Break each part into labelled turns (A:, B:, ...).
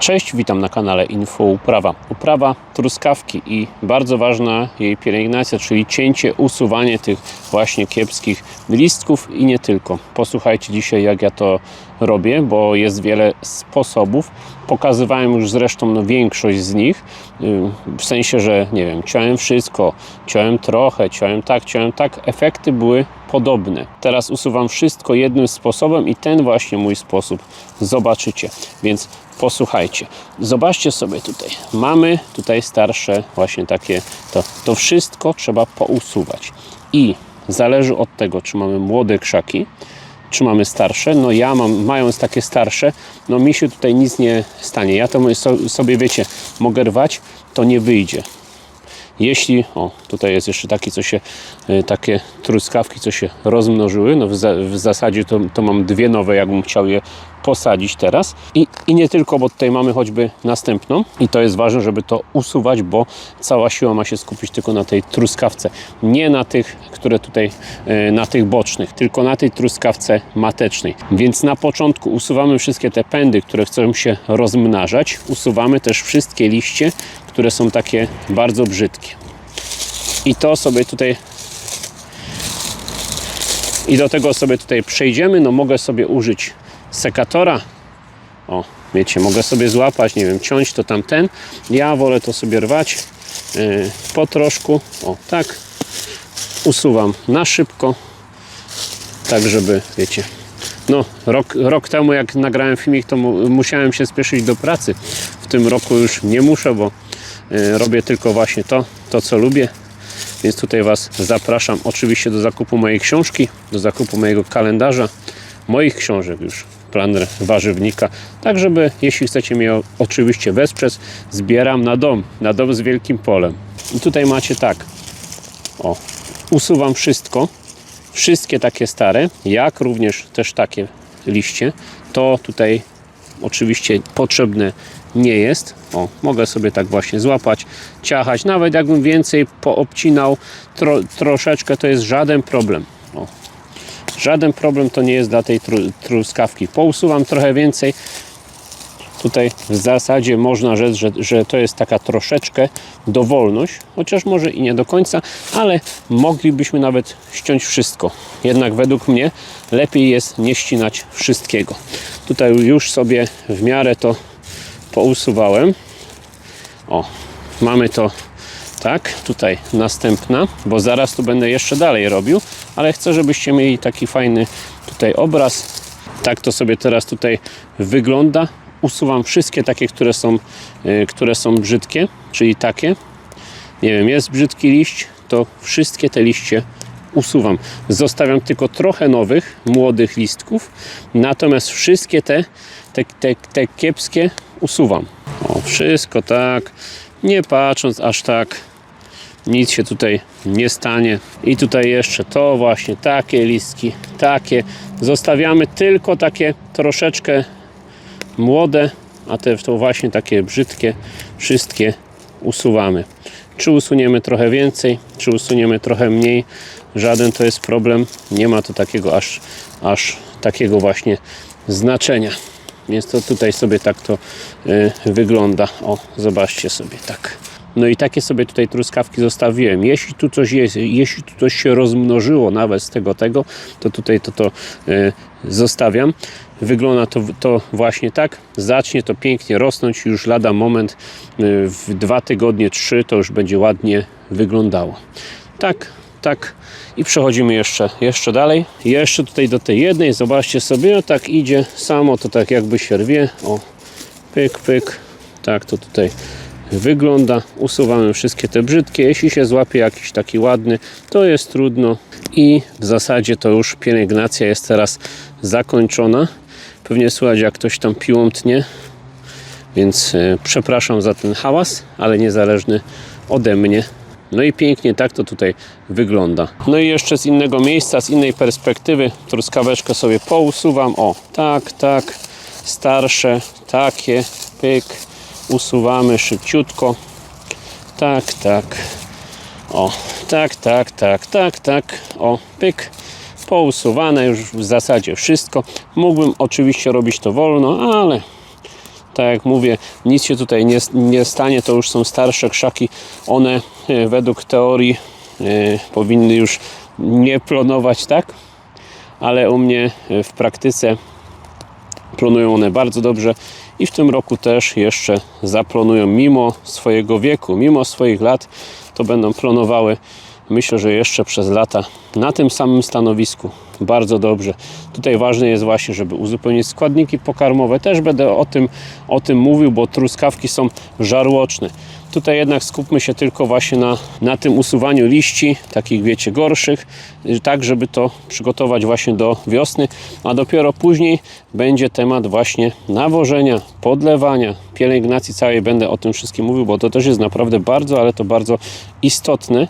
A: Cześć, witam na kanale Info Uprawa. Uprawa truskawki i bardzo ważna jej pielęgnacja, czyli cięcie, usuwanie tych właśnie kiepskich listków i nie tylko. Posłuchajcie dzisiaj jak ja to robię, bo jest wiele sposobów. Pokazywałem już zresztą no, większość z nich, w sensie, że nie wiem, ciąłem wszystko, ciąłem trochę, ciąłem tak, ciąłem tak. Efekty były podobne. Teraz usuwam wszystko jednym sposobem i ten właśnie mój sposób zobaczycie. Więc posłuchajcie. Zobaczcie sobie tutaj. Mamy tutaj starsze właśnie takie, to, to wszystko trzeba pousuwać. I zależy od tego, czy mamy młode krzaki, czy mamy starsze. No ja mam, mając takie starsze, no mi się tutaj nic nie stanie. Ja to so- sobie, wiecie, mogę rwać, to nie wyjdzie. Jeśli, o tutaj jest jeszcze taki, co się, y, takie truskawki, co się rozmnożyły, no w, za, w zasadzie to, to mam dwie nowe, jakbym chciał je posadzić teraz. I, I nie tylko, bo tutaj mamy choćby następną i to jest ważne, żeby to usuwać, bo cała siła ma się skupić tylko na tej truskawce, nie na tych, które tutaj, y, na tych bocznych, tylko na tej truskawce matecznej. Więc na początku usuwamy wszystkie te pędy, które chcą się rozmnażać, usuwamy też wszystkie liście, które są takie bardzo brzydkie. I to sobie tutaj i do tego sobie tutaj przejdziemy. No mogę sobie użyć sekatora. O, wiecie, mogę sobie złapać, nie wiem, ciąć to tamten. Ja wolę to sobie rwać yy, po troszku. O, tak. Usuwam na szybko. Tak, żeby, wiecie, no, rok, rok temu jak nagrałem filmik, to mu, musiałem się spieszyć do pracy. W tym roku już nie muszę, bo y, robię tylko właśnie to, to co lubię. Więc tutaj Was zapraszam oczywiście do zakupu mojej książki, do zakupu mojego kalendarza, moich książek już, planer warzywnika, tak żeby, jeśli chcecie mnie oczywiście wesprzeć, zbieram na dom, na dom z wielkim polem. I tutaj macie tak, o, usuwam wszystko, wszystkie takie stare, jak również też takie liście, to tutaj oczywiście potrzebne nie jest. O, mogę sobie tak właśnie złapać, ciachać, nawet jakbym więcej poobcinał tro, troszeczkę, to jest żaden problem. Żaden problem to nie jest dla tej tru, truskawki. Pousuwam trochę więcej. Tutaj w zasadzie można rzec, że, że to jest taka troszeczkę dowolność, chociaż może i nie do końca, ale moglibyśmy nawet ściąć wszystko. Jednak według mnie lepiej jest nie ścinać wszystkiego. Tutaj już sobie w miarę to pousuwałem. O, mamy to tak, tutaj następna, bo zaraz tu będę jeszcze dalej robił, ale chcę, żebyście mieli taki fajny tutaj obraz. Tak to sobie teraz tutaj wygląda. Usuwam wszystkie takie, które są, y, które są brzydkie, czyli takie. Nie wiem, jest brzydki liść, to wszystkie te liście usuwam. Zostawiam tylko trochę nowych, młodych listków, natomiast wszystkie te, te, te, te kiepskie usuwam. O, wszystko tak, nie patrząc aż tak, nic się tutaj nie stanie. I tutaj jeszcze to właśnie, takie listki, takie. Zostawiamy tylko takie troszeczkę młode, a te to właśnie takie brzydkie, wszystkie usuwamy. Czy usuniemy trochę więcej, czy usuniemy trochę mniej, żaden to jest problem. Nie ma to takiego aż, aż takiego właśnie znaczenia. Więc to tutaj sobie tak to y, wygląda. O, zobaczcie sobie tak. No i takie sobie tutaj truskawki zostawiłem. Jeśli tu coś jest, jeśli tu coś się rozmnożyło nawet z tego tego, to tutaj to to y, zostawiam. Wygląda to, to właśnie tak. Zacznie to pięknie rosnąć już lada moment y, w dwa tygodnie, trzy to już będzie ładnie wyglądało. Tak, tak. I przechodzimy jeszcze, jeszcze dalej. Jeszcze tutaj do tej jednej, zobaczcie sobie, tak idzie samo, to tak jakby się rwie. O, pyk, pyk. Tak to tutaj wygląda. Usuwamy wszystkie te brzydkie. Jeśli się złapie jakiś taki ładny, to jest trudno. I w zasadzie to już pielęgnacja jest teraz zakończona. Pewnie słychać jak ktoś tam piłą tnie. Więc e, przepraszam za ten hałas, ale niezależny ode mnie. No i pięknie tak to tutaj wygląda. No i jeszcze z innego miejsca, z innej perspektywy truskaweczkę sobie pousuwam. O, tak, tak. Starsze, takie, pyk. Usuwamy szybciutko. Tak, tak. O, tak, tak, tak, tak, tak. O, pyk. Pousuwane już w zasadzie wszystko. Mógłbym oczywiście robić to wolno, ale Tak jak mówię, nic się tutaj nie, nie stanie, to już są starsze krzaki. One e, według teorii e, powinny już nie plonować, tak? Ale u mnie e, w praktyce Plonują one bardzo dobrze i w tym roku też jeszcze zaplonują mimo swojego wieku, mimo swoich lat, to będą plonowały. Myślę, że jeszcze przez lata na tym samym stanowisku bardzo dobrze. Tutaj ważne jest właśnie, żeby uzupełnić składniki pokarmowe. Też będę o tym, o tym mówił, bo truskawki są żarłoczne. Tutaj jednak skupmy się tylko właśnie na, na tym usuwaniu liści, takich wiecie, gorszych, tak żeby to przygotować właśnie do wiosny, a dopiero później będzie temat właśnie nawożenia, podlewania, pielęgnacji całej. Będę o tym wszystkim mówił, bo to też jest naprawdę bardzo, ale to bardzo istotne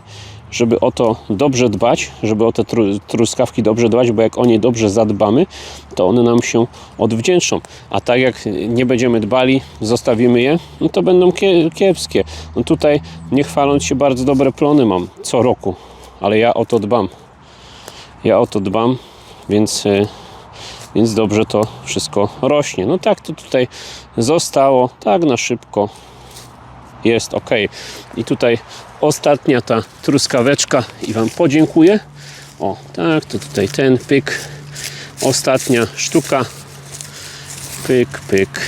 A: żeby o to dobrze dbać, żeby o te tru- truskawki dobrze dbać, bo jak o nie dobrze zadbamy, to one nam się odwdzięczą. A tak jak nie będziemy dbali, zostawimy je, no to będą kie- kiepskie. No tutaj nie chwaląc się, bardzo dobre plony mam co roku, ale ja o to dbam. Ja o to dbam, więc, y, więc dobrze to wszystko rośnie. No tak to tutaj zostało, tak na szybko jest ok. I tutaj ostatnia ta truskaweczka i Wam podziękuję. O, tak, to tutaj ten pyk. Ostatnia sztuka. Pyk, pyk.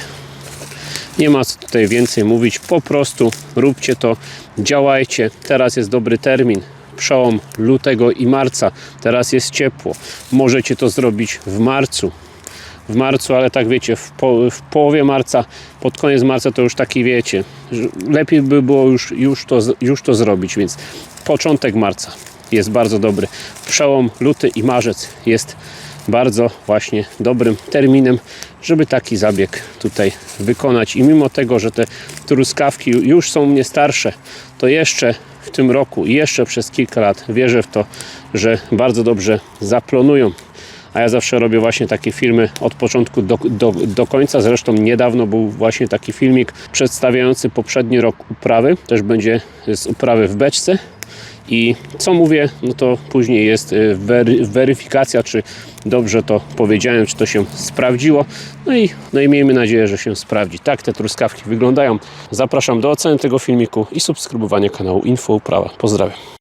A: Nie ma co tutaj więcej mówić. Po prostu róbcie to, działajcie. Teraz jest dobry termin. Przełom lutego i marca. Teraz jest ciepło. Możecie to zrobić w marcu w marcu, ale tak wiecie, w, po, w połowie marca, pod koniec marca to już taki wiecie, lepiej by było już, już, to, już to zrobić, więc początek marca jest bardzo dobry. Przełom luty i marzec jest bardzo właśnie dobrym terminem, żeby taki zabieg tutaj wykonać. I mimo tego, że te truskawki już są mnie starsze, to jeszcze w tym roku i jeszcze przez kilka lat wierzę w to, że bardzo dobrze zaplonują a ja zawsze robię właśnie takie filmy od początku do, do, do końca. Zresztą niedawno był właśnie taki filmik przedstawiający poprzedni rok uprawy. Też będzie z uprawy w beczce. I co mówię, no to później jest y, wery, weryfikacja, czy dobrze to powiedziałem, czy to się sprawdziło. No i, no i miejmy nadzieję, że się sprawdzi. Tak te truskawki wyglądają. Zapraszam do oceny tego filmiku i subskrybowania kanału Info Uprawa. Pozdrawiam.